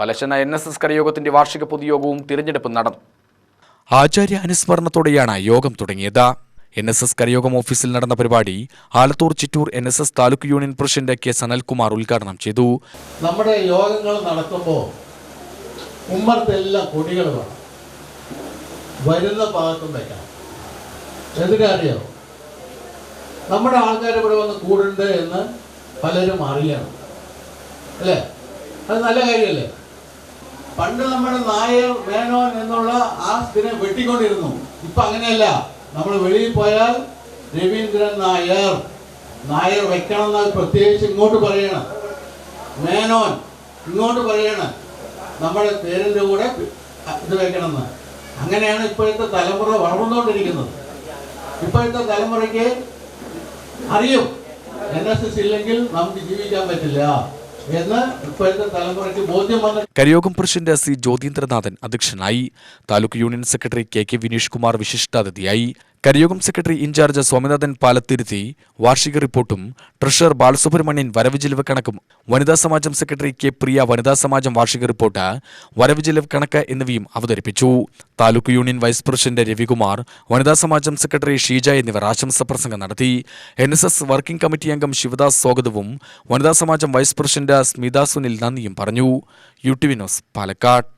പലശന N S S കരയോഗത്തിന്റെ വാർഷിക പൊതുയോഗവും തിരഞ്ഞെടുപ്പ് നടന്നു. ആചാര്യ അനുസ്മരണത്തോടെയാണ് യോഗം തുടങ്ങിയത്. എൻ എസ് എസ് കരയോഗം ഓഫീസിൽ നടന്ന പരിപാടി Alathur Chittur N S S taluk union president K Sanalkumar ഉദ്ഘാടനം ചെയ്തു. നമ്മുടെ യോഗങ്ങൾ നടക്കുമ്പോൾ ഉമ്മർത്തെല്ലാം കൊടികൾ വേണം. വരുന്ന ഭാഗത്തും വെക്കണം എന്തിനറിയോ നമ്മുടെ ആൾക്കാർ ഇവിടെ വന്ന് കൂടുണ്ട് എന്ന് പലരും അറിയണം. അല്ലേ? അത് നല്ല കാര്യമല്ലേ? പണ്ട് നമ്മൾ നായർ മേനോൻ എന്നുള്ള ആ ഇതിനെ വെട്ടിക്കൊണ്ടിരുന്നു. ഇപ്പൊ അങ്ങനെയല്ല. നമ്മൾ വെളിയിൽ പോയാൽ രവീന്ദ്രൻ നായർ. നായർ വെക്കണം എന്ന് പ്രത്യേകിച്ച് ഇങ്ങോട്ട് പറയണം. മേനോൻ ഇങ്ങോട്ട് പറയണം. നമ്മുടെ പേരിന്റെ കൂടെ ഇത് വെക്കണമെന്ന്. അങ്ങനെയാണ് ഇപ്പോഴത്തെ തലമുറ വളർന്നുകൊണ്ടിരിക്കുന്നത്. ഇപ്പോഴത്തെ തലമുറയ്ക്ക് അറിയും. എൻ എസ് എസ് ഇല്ലെങ്കിൽ നമുക്ക് ജീവിക്കാൻ പറ്റില്ല. കരയോഗം പ്രസിഡന്റ് സി ജ്യോതീന്ദ്രനാഥൻ അധ്യക്ഷനായി. Taluk union secretary K K Vineesh Kumar വിശിഷ്ടാതിഥിയായി. കരയോഗം secretary in charge Swaminathan Palathiruthi വാർഷിക റിപ്പോർട്ടും ട്രഷറർ ബാലസുബ്രഹ്മണ്യൻ വരവ് ചെലവ് കണക്കും. വനിതാ സമാജം സെക്രട്ടറി കെ. പ്രിയ വനിതാ സമാജം വാർഷിക റിപ്പോർട്ട് വരവ് ചെലവ് കണക്ക് എന്നിവയും അവതരിപ്പിച്ചു. Taluk union vice president Ravikumar വനിതാ സമാജം സെക്രട്ടറി ഷീജ എന്നിവർ ആശംസ പ്രസംഗം നടത്തി. N S S working committee അംഗം ശിവദാസ് സ്വാഗതവും വനിതാ സമാജം വൈസ് പ്രസിഡന്റ് സ്മിത സുനിൽ നന്ദിയും പറഞ്ഞു. U T V news Palakkad.